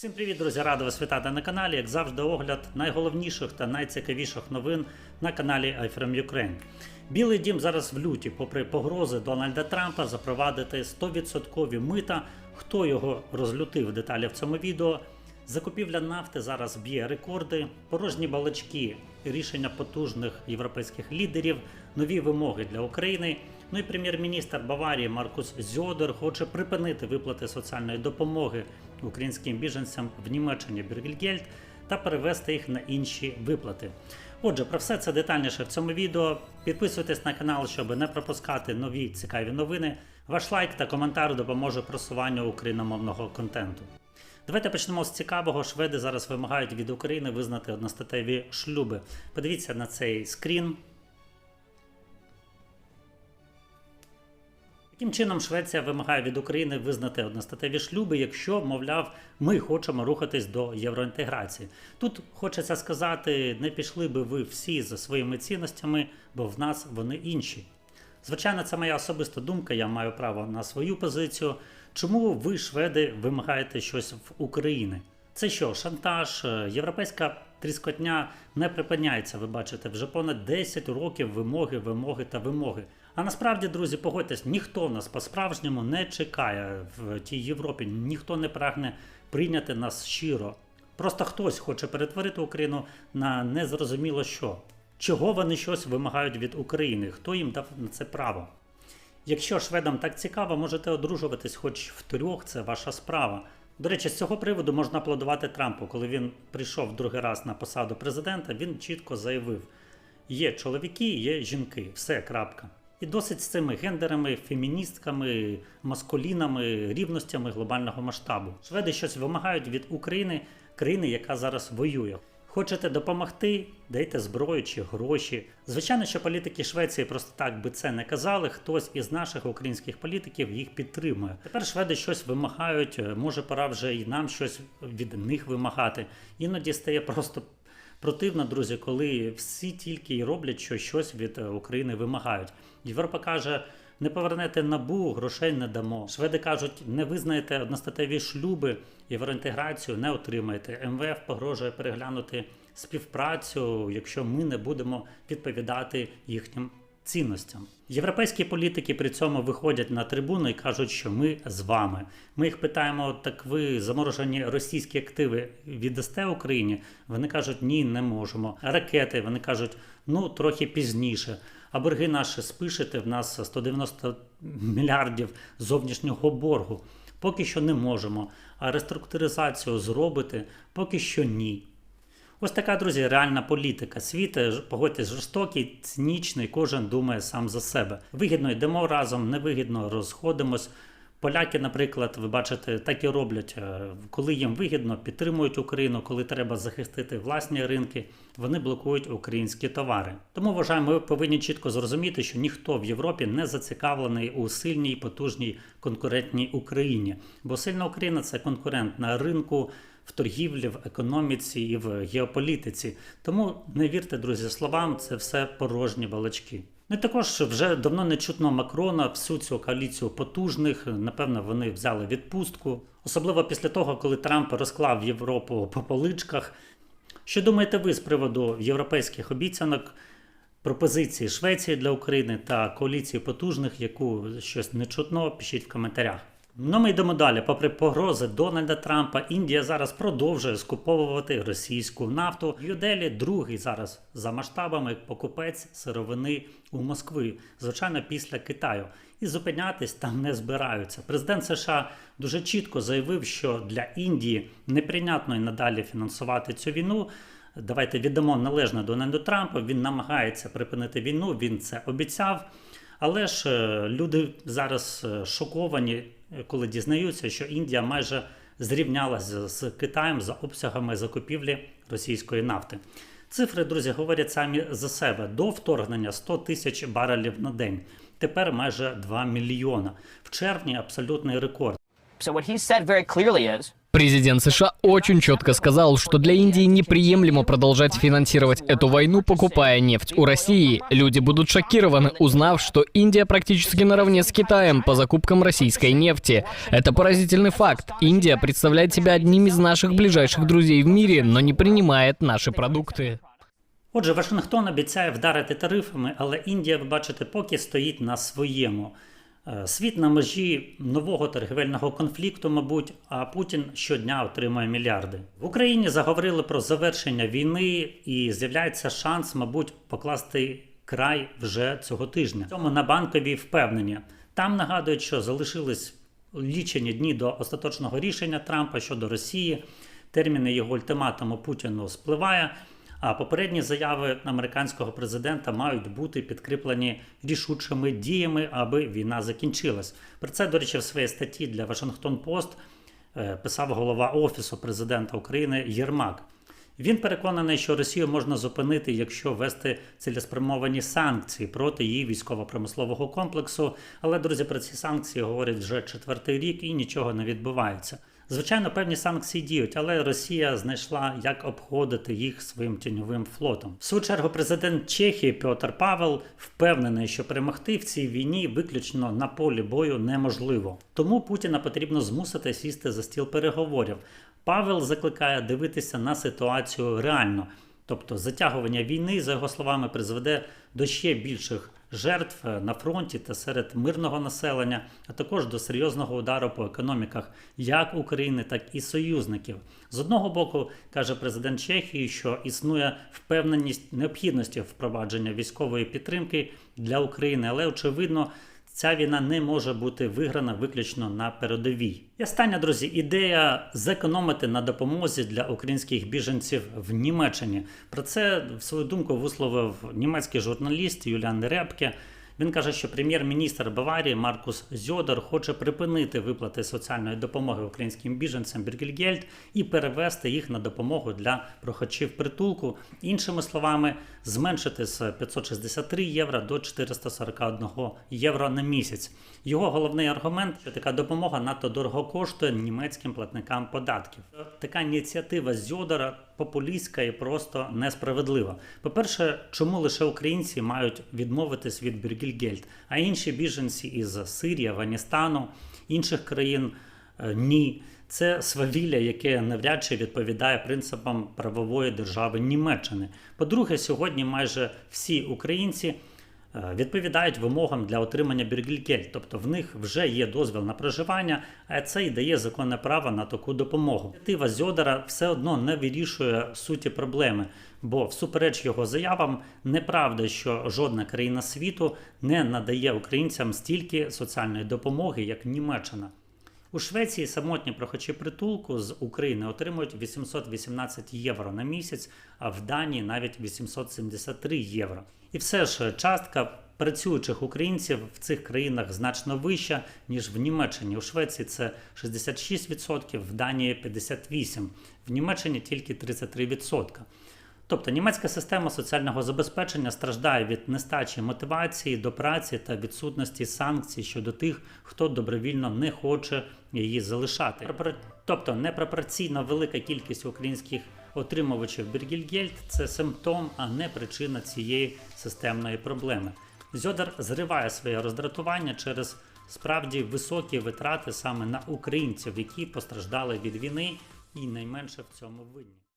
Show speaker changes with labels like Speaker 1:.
Speaker 1: Всім привіт, друзі! Радий вас вітати на каналі. Як завжди, огляд найголовніших та найцікавіших новин на каналі iFrame Ukraine. Білий дім зараз в люті, попри погрози Дональда Трампа запровадити 100% мита. Хто його розлютив деталі в цьому відео? Закупівля нафти зараз б'є рекорди, порожні балачки, рішення потужних європейських лідерів, нові вимоги для України. Ну і прем'єр-міністр Баварії Маркус Зьодер хоче припинити виплати соціальної допомоги українським біженцям в Німеччині Бюргельгельд та перевести їх на інші виплати. Отже, про все це детальніше в цьому відео. Підписуйтесь на канал, щоб не пропускати нові цікаві новини. Ваш лайк та коментар допоможе просуванню україномовного контенту. Давайте почнемо з цікавого. Шведи зараз вимагають від України визнати одностатеві шлюби. Подивіться на цей скрін. Таким чином, Швеція вимагає від України визнати одностатеві шлюби, якщо, мовляв, ми хочемо рухатись до євроінтеграції. Тут хочеться сказати, не пішли би ви всі за своїми цінностями, бо в нас вони інші. Звичайно, це моя особиста думка, я маю право на свою позицію. Чому ви, шведи, вимагаєте щось в Україні? Це що, шантаж? Е, Європейська тріскотня не припиняється. Ви бачите, вже понад 10 років вимоги, вимоги та вимоги. А насправді, друзі, погодьтесь, ніхто нас по-справжньому не чекає в тій Європі, ніхто не прагне прийняти нас щиро. Просто хтось хоче перетворити Україну на незрозуміло що. Чого вони щось вимагають від України? Хто їм дав на це право? Якщо шведам так цікаво, можете одружуватись хоч втрьох, це ваша справа. До речі, з цього приводу можна аплодувати Трампу. Коли він прийшов другий раз на посаду президента, він чітко заявив: є чоловіки, є жінки, все крапка. І досить з цими гендерами, феміністками, маскулінами, рівностями глобального масштабу. Шведи щось вимагають від України, країни, яка зараз воює. Хочете допомогти? Дайте зброю чи гроші. Звичайно, що політики Швеції просто так би це не казали. Хтось із наших українських політиків їх підтримує. Тепер шведи щось вимагають. е, Може, пора вже і нам щось від них вимагати. Іноді стає просто противно, друзі, коли всі тільки й роблять, що щось від е, України вимагають. Європа каже. Не повернете набу, грошей не дамо. Шведи кажуть, не визнаєте одностатеві шлюби, євроінтеграцію не отримаєте. МВФ погрожує переглянути співпрацю, якщо ми не будемо відповідати їхнім цінностям. Європейські політики при цьому виходять на трибуну і кажуть, що ми з вами. Ми їх питаємо: так ви заморожені російські активи віддасте Україні? Вони кажуть, ні, не можемо. Ракети вони кажуть, ну трохи пізніше. А борги наші спишете в нас 190 мільярдів зовнішнього боргу. Поки що не можемо. А реструктуризацію зробити поки що ні. Ось така, друзі, реальна політика. Світ, е, погодьтесь, жорстокий, цинічний, кожен думає сам за себе. Вигідно йдемо разом, невигідно розходимось. Поляки, наприклад, ви бачите, так і роблять, Е, коли їм вигідно, підтримують Україну, коли треба захистити власні ринки, вони блокують українські товари. Тому вважаю, ми повинні чітко зрозуміти, що ніхто в Європі не зацікавлений у сильній, потужній конкурентній Україні. Бо сильна Україна це конкурент на ринку, в торгівлі, в економіці і в геополітиці. Тому не вірте, друзі, словам, це все порожні балачки. Ну і також вже давно не чутно Макрона, всю цю коаліцію потужних. Напевно, вони взяли відпустку, особливо після того, коли Трамп розклав Європу по поличках. Що думаєте ви з приводу європейських обіцянок, пропозиції Швеції для України та коаліції потужних, яку щось не чутно? Пишіть в коментарях. Ну, ми йдемо далі. Попри погрози Дональда Трампа, Індія зараз продовжує скуповувати російську нафту. Юделі другий зараз за масштабами покупець сировини у Москви, звичайно, після Китаю. І зупинятись там не збираються. Президент США дуже чітко заявив, що для Індії неприйнятно і надалі фінансувати цю війну. Давайте віддамо належне Дональду Трампу. Він намагається припинити війну. Він це обіцяв. Але ж е, люди зараз е, шоковані, коли дізнаються, що Індія майже зрівнялася з Китаєм за обсягами закупівлі російської нафти. Цифри, друзі, говорять самі за себе. До вторгнення 100 тисяч барелів на день. Тепер майже 2 мільйона. В червні абсолютний рекорд.
Speaker 2: So what he said very clearly is Президент США очень четко сказал, что для Индии неприемлемо продолжать финансировать эту войну, покупая нефть у России. Люди будут шокированы, узнав, что Индия практически наравне с Китаем по закупкам российской нефти. Это поразительный факт. Индия представляет себя одним из наших ближайших друзей в мире, но не принимает наши продукты.
Speaker 1: Отже, Вашингтон обіцяє вдарити тарифами, але Індія, ви бачите, поки стоїть на своєму. Е, Світ на межі нового торгівельного конфлікту, мабуть, а Путін щодня отримує мільярди. В Україні заговорили про завершення війни і з'являється шанс, мабуть, покласти край вже цього тижня. Цьому на банковій впевнені. Там нагадують, що залишились лічені дні до остаточного рішення Трампа щодо Росії. Терміни його ультиматуму Путіну спливає. А попередні заяви американського президента мають бути підкріплені рішучими діями, аби війна закінчилась. Про це, до речі, в своїй статті для Вашингтон Пост е, писав голова Офісу президента України Єрмак. Він переконаний, що Росію можна зупинити, якщо ввести цілеспрямовані санкції проти її військово-промислового комплексу. Але друзі, про ці санкції говорять вже четвертий рік і нічого не відбувається. Звичайно, певні санкції діють, але Росія знайшла, як обходити їх своїм тіньовим флотом. В свою чергу, президент Чехії Петр Павел впевнений, що перемогти в цій війні виключно на полі бою неможливо. Тому Путіна потрібно змусити сісти за стіл переговорів. Павел закликає дивитися на ситуацію реально. Тобто затягування війни, за його словами, призведе до ще більших жертв на фронті та серед мирного населення, а також до серйозного удару по економіках як України, так і союзників. З одного боку, каже президент Чехії, що існує впевненість необхідності впровадження військової підтримки для України, але очевидно. Ця війна не може бути виграна виключно на передовій. І остання, друзі, ідея зекономити на допомозі для українських біженців в Німеччині. Про це в свою думку висловив німецький журналіст Юліан Репке. Він каже, що прем'єр-міністр Баварії Маркус Зьодер хоче припинити виплати соціальної допомоги українським біженцям Біргельгельд і перевести їх на допомогу для прохачів притулку. Іншими словами, зменшити з 563 євро до 441 євро на місяць. Його головний аргумент, що така допомога надто дорого коштує німецьким платникам податків. Така ініціатива Зьодера популістська і просто несправедлива. По-перше, чому лише українці мають відмовитись від Біргільгельд, а інші біженці із Сирії, Афганістану, інших країн е, ні. Це свавілля, яке навряд чи відповідає принципам правової держави Німеччини. По-друге, сьогодні майже всі українці відповідають вимогам для отримання біргількель, тобто в них вже є дозвіл на проживання, а це й дає законне право на таку допомогу. Тива Зьодера все одно не вирішує суті проблеми, бо всупереч його заявам неправда, що жодна країна світу не надає українцям стільки соціальної допомоги, як Німеччина. У Швеції самотні прохачі притулку з України отримують 818 євро на місяць, а в Данії навіть 873 євро. І все ж частка працюючих українців в цих країнах значно вища, ніж в Німеччині. У Швеції це 66%, в Данії 58%, в Німеччині тільки 33%. Тобто німецька система соціального забезпечення страждає від нестачі мотивації до праці та відсутності санкцій щодо тих, хто добровільно не хоче її залишати. Тобто непропорційно велика кількість українських отримувачів Біргельгельд – це симптом, а не причина цієї системної проблеми. Зьодер зриває своє роздратування через справді високі витрати саме на українців, які постраждали від війни і найменше в цьому винні.